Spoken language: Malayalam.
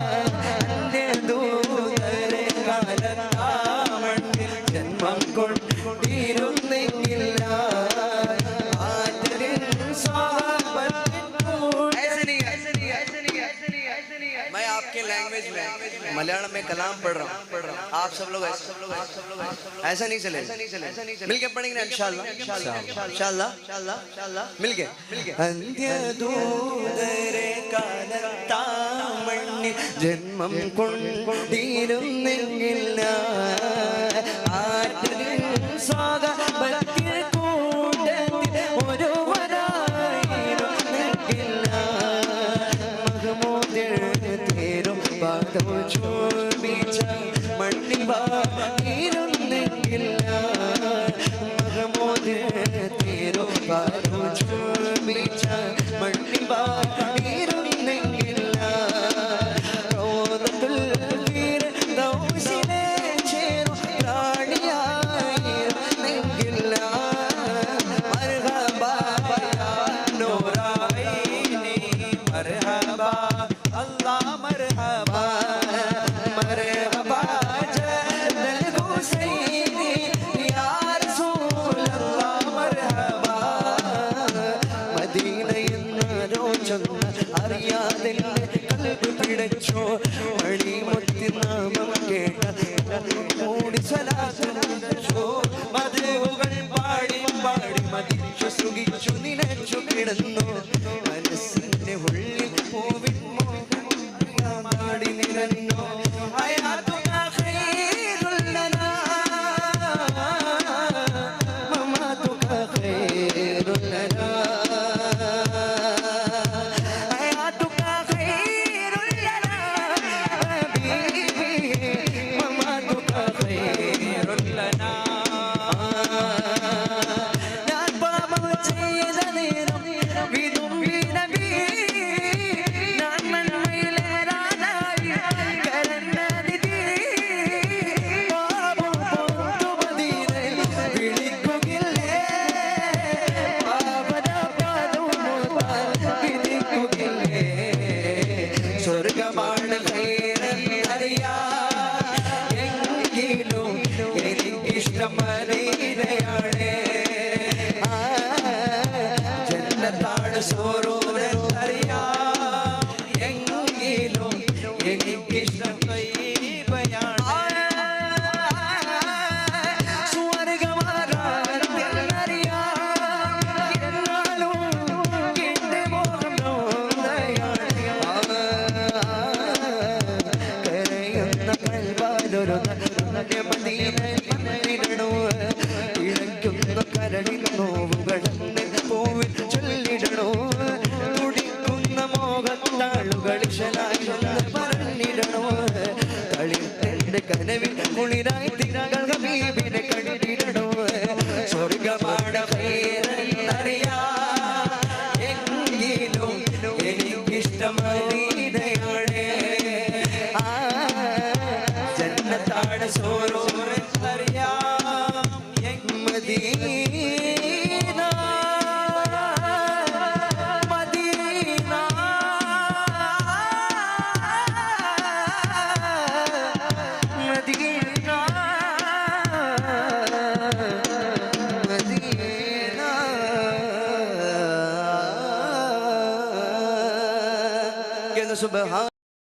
Uh... आपके लैंग्वेज में मलयालम में कलाम पढ़ रहा हूँ पढ़ रहा हूँ आप सब लोग ऐसे सब लोग ऐसा नहीं चले ऐसा नहीं चले मिल के पढ़ेंगे ना इंशाल्लाह इंशाल्लाह इंशाल्लाह इंशाल्लाह मिल के मिल के അന്ത്യദൂതരെ കാലത്താമണ്ണിൽ ജന്മം കൊണ്ടിരുന്നെങ്കിൽ ആറ്റലിൻ സ്വാഗതത്തിൽ പാദം ചോദിച്ച മണ്ണിൽ വായിരുന്നെങ്കിൽ മഹമൂദിൽ തീരോ പാദം ചോദിച്ച മണ്ണിൽ പിടച്ചോ മണിമുത്തി നാമം കേട്ട കൂടി സ്വലാസോ മധുകൾ പാടി പാടി മതിച്ചു സുഖിച്ചു നിലച്ചു കിടന്നു മനസ്സിന്റെ ഉള്ളിൽ പൂവിൻ മോഹം പാടി മദീനയിൽ വന്നിടണോ ഇഴയ്ക്കുന്ന കരളിൽ നോവുകളെന്ന് കുളിരായി തിരകൾ ഹബീബിനെ കണ്ടിടണോ സ്വർഗമാണ് അറിയാ എങ്കിലും എനിക്കിഷ്ടം മദീനയാണ് ആ ജന്നത്താണ് സോറോറിയാം മദീന subhan